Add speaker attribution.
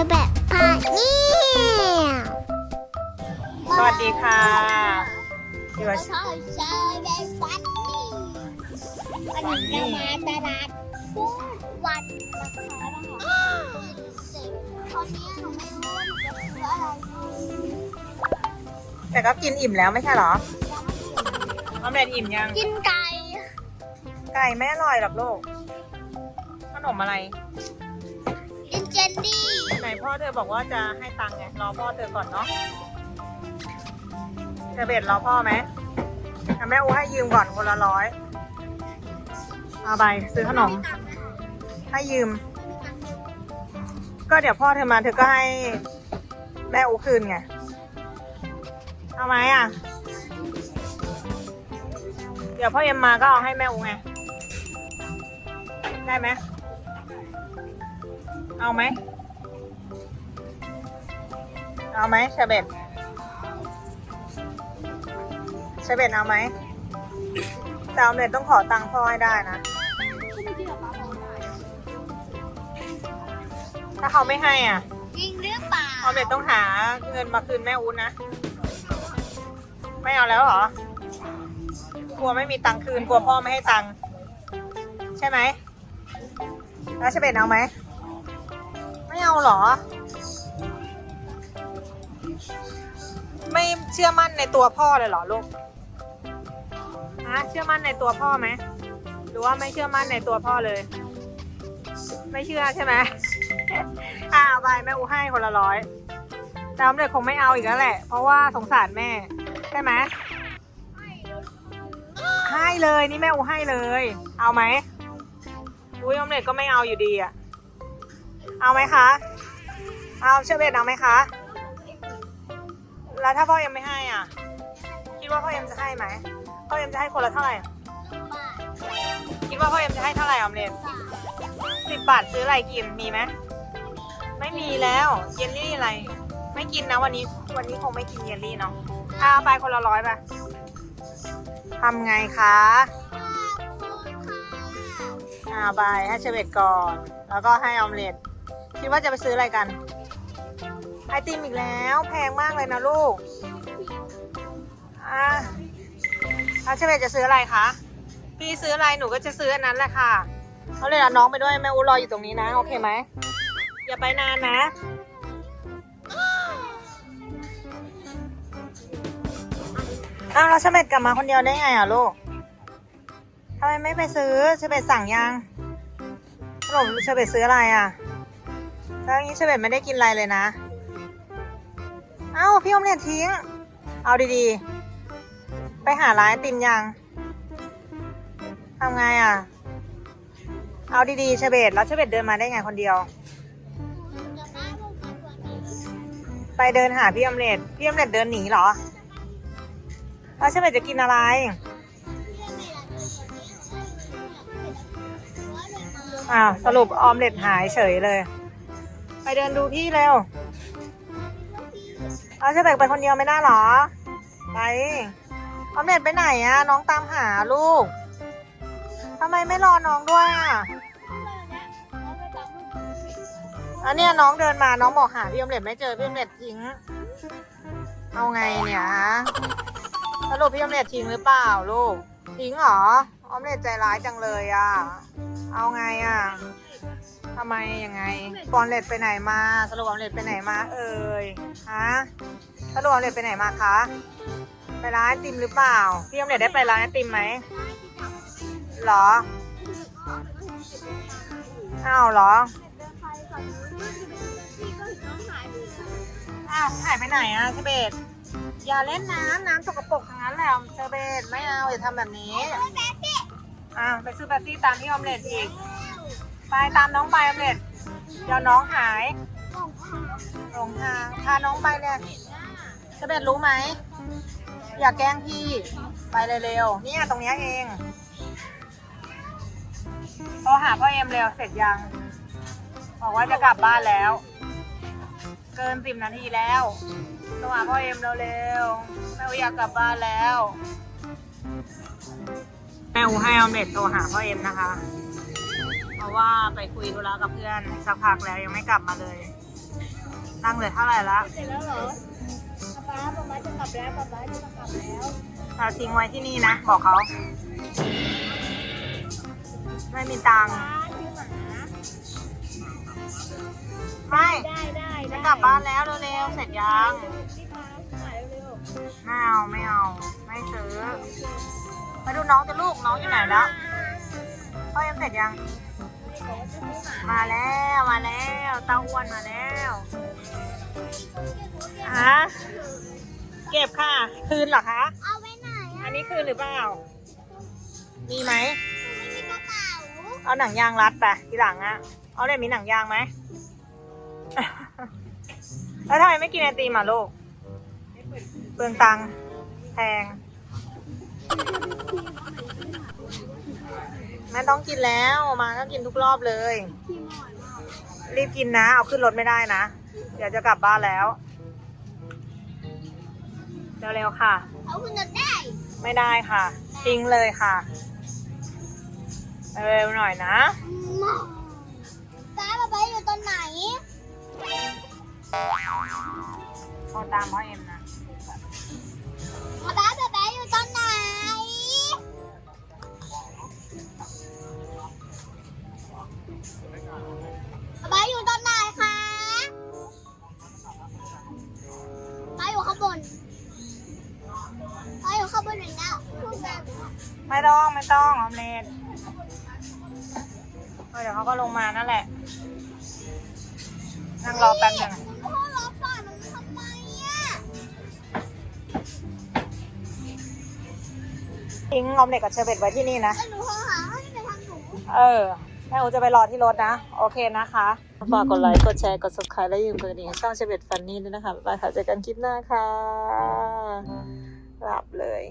Speaker 1: อแบบพาเนี่ย
Speaker 2: สวัสดีค่ะอยู่กับ
Speaker 1: พ่อเจอแบบฟันนี่วันนี้เรามาตลาดฟูดวันนะคะนะคะตอนนี้หนูไม่รู้ว่าหนูจะซื้ออะไรดี
Speaker 2: แต่ก็กินอิ่มแล้วไม่ใช่เหรอออมเล็ตอิ่มยัง
Speaker 1: กินไก่
Speaker 2: ไก่ไม่อร่อยหรอกลูก ขนมอะไร
Speaker 1: กิน เจนดี้
Speaker 2: ไหนพ่อเธอบอกว่าจะให้ตังค์ไงรอพ่อเธอก่อนเนาะเธอเบ็ดรอพ่อไหมอะแม่อูให้ยืมก่อนคนละร้อยเอาไปซื้อขนม ให้ยืม ก็เดี๋ยวพ่อเธอมาเธอก็ให้ แม่อูคืนไง เอาไหมอะ เดี๋ยวพ่อเอ็มมาก็เอาให้แม่อูไง ได้ไหม เอาไหม เอาไหมเชอร์เบตเชอร์เบตเอาไหมแต่เอาเน็ตต้องขอตังค์พ่อให้ได้นะ ถ้าเขาไม่ให้อะ
Speaker 1: จริงหรือเปล่า
Speaker 2: ออมเล็ตต้องหาเงินมาคืนแม่อูนนะ ไม่เอาแล้วเหรอ กลัวไม่มีตังค์คืน กลัวพ่อไม่ให้ตังค์ใช่ไหมแล้วเชเบตเอาไหม ไม่เอาเหรอ ไม่เชื่อมั่นในตัวพ่อเลยเหรอลูกฮะเชื่อมั่นในตัวพ่อไหมหรือว่าไม่เชื่อมั่นในตัวพ่อเลย ไม่เชื่อใช่ไหมอ่าเอาไปแม่อูให้คนละร้อยแต่ออมเล็ตคงไม่เอาอีกแล้วแหละ เพราะว่าสงสารแม่ ใช่ไหมให้เลยนี่แม่อูให้เลย เอาไหมอุ้ยออมเล็ตก็ไม่เอาอยู่ดีอะ เอาไหมคะ เอาเชอร์เบตเอาไหมคะ แล้วถ้าพ่อเอ็มไม่ให้อะ คิดว่าพ่อเอ็มจะให้ไหม พ่อเอ็มจะให้คนละเท่าไหร่ คิดว่าพ่อเอ็มจะให้เท่าไหร่ออมเล็ตสิบบาทซื้ออะไรกินมีไหม ไม่มีแล้วเยลลี่อะไร ไม่กินนะวันนี้ วันนี้คงไม่กินเยลลี่เนาะเอาไปคนละร้อยไปทำไงคะอ่าไปให้เชเวตก่อน แล้วก็ให้ออมเล็ต คิดว่าจะไปซื้ออะไรกัน ไอติมอีกแล้วแพงมากเลยนะลูก อ่าแล้วเชเวจะซื้ออะไรคะ พี่ซื้ออะไรหนูก็จะซื้ออันนั้นแหละค่ะเอาเลยเอาน้องไปด้วยแม่อูรออยู่ตรงนี้นะ โอเคไหม อย่าไปนานนะ อ้าวเราเชเบตกลับมาคนเดียวได้ไงอะลูกทำไมไม่ไปซื้อเชเบตสั่งยังขนมเชเบตซื้ออะไรอะ แล้วอย่างนี้เชเบตไม่ได้กินอะไรเลยนะ เอ้าพี่อมเล็ตทิ้ง เอาดีๆ ไปหาร้านไอติมยังทำไงอะ เอาดีๆเชเบตแล้วเชเบตเดินมาได้ไงคนเดียว ไปเดินหาพี่อมเล็ตพี่อมเล็ตเดินหนีเหรอ แล้วเชเบตจะกินอะไร อ้าวสรุปออมเล็ตหายเฉยเลย ไปเดินดูพี่เร็วเอาเชเบตไปคนเดียวไม่ได้หรอ ไปออมเล็ตไปไหนอะน้องตามหาลูกทำไมไม่รอน้องด้วยอะอันเนี้ยน้องเดินมาน้องบอกหาพี่อมเล็ตไม่เจอพี่อมเล็ตทิ้ง เอาไงเนี่ยฮะสรุปพี่อมเล็ตทิ้งหรือเปล่าลูกทิ้งหรอ ออมเล็ตใจร้ายจังเลยอะ เอาไงอะทำไมยังไงปอนเล็ตไปไหนมา สรุปออมเล็ตไปไหนมา เอ่ย ฮะ สรุปออมเล็ตไปไหนมาคะ ไปร้านไอติมหรือเปล่า พี่ออมเล็ตได้ไปร้านไอติมไหมหรอ อ้าวเหรอ อ้าวหายไปไหนอะเชเบตอย่าเล่นน้ำน้ำสกปรกทั้งนั้นแหละเชเบตไม่เอาอย่าทำแบบนี้ อะไปซื้อแบตตี้ตามที่ออมเล็ตอีก ไปตามน้องไปออมเล็ตเดี๋ยวน้องหายหลงทางพาน้องไปเนี่ยเชเบตรู้ไหม อย่าแกล้งพี่ ไปเร็วๆเนี่ยตรงเนี้ยเองโทรหาพ่อเอ็มเร็วเสร็จยัง บอกว่าจะกลับบ้านแล้ว เกินสิบนาทีแล้วโทรหาพ่อเอ็มเร็วๆแม่อูอยากกลับบ้านแล้ว ม่อูให้ออมเล็ตโทรหาพ่อเอ็มนะคะ เพราะว่าไปคุยธุระกับเพื่อนสักพักแล้วยังไม่กลับมาเลย นั่งเหลือเท่าไหร่ละ
Speaker 1: เสร็จแล้วเหรอป๊าป๊าป๊าจะกลับแล้วป๊าป๊าจะกลับแล้ว
Speaker 2: เราทิ้งไว้ที่นี่นะ บอกเขาไม่มีตังค์
Speaker 1: ป๊าชื่อหมา
Speaker 2: ไม่
Speaker 1: ได้ได้
Speaker 2: จะ
Speaker 1: ได้
Speaker 2: กลับบ้านแล้วเร็วๆเสร็จยัง
Speaker 1: รีบมาหายเร็ว
Speaker 2: ไม่เอาไม่เอา ไม่ซื้อ ไปดูน้องจะลูกน้องอยู่ไหนแล้วพ่อยังเสร็จยัง มาแล้วมาแล้วเต้าอ้วนมาแล้วฮะเก็บค่ะ คืนเหรอคะ
Speaker 1: เอาไว้ไหน
Speaker 2: อันนี้คืนหรือเปล่า มีไหม
Speaker 1: ไม่มีกระเป๋า
Speaker 2: เอาหนังยางรัดไปทีหลังอะเอาเลยมีหนังยางไหมแล้วทำไมไม่กินไอติมอะลูกเปลืองตังค์แพง แม่ต้องกินแล้วมาก็กินทุกรอบเลย รีบกินนะ เอาขึ้นรถไม่ได้นะ เดี๋ยวจะกลับบ้านแล้ว เร็วๆค่ะ
Speaker 1: เอาขึ้นรถได้
Speaker 2: ไม่ได้ค่ะ ทิ้งเลยค่ะ เร็วหน่อยนะ ไม่ต้องไม่ต้องออมเล็ตเออเดี๋ยวเขาก็ลงมานั่นแหละ นั่งรอแป๊บหนึง
Speaker 1: คุณพ่อรอฝ่ายมันทำไมอะ
Speaker 2: ทิ้งออมเล็ตกับเชอร์เบตไว้ที่นี่นะ
Speaker 1: แล้วหนูโทรหาให้ไปทางหนู
Speaker 2: เออ แม่อูจะไปรอที่รถนะ โอเคนะคะฝากกดไลค์ กดแชร์ กด subscribe และอย่าลืมกดกระดิ่งให้ช่องเชอร์เบตฟันนี่ด้วยนะคะบ๊ายบายค่ะเจอกันคลิปหน้าค่ะหลับเลย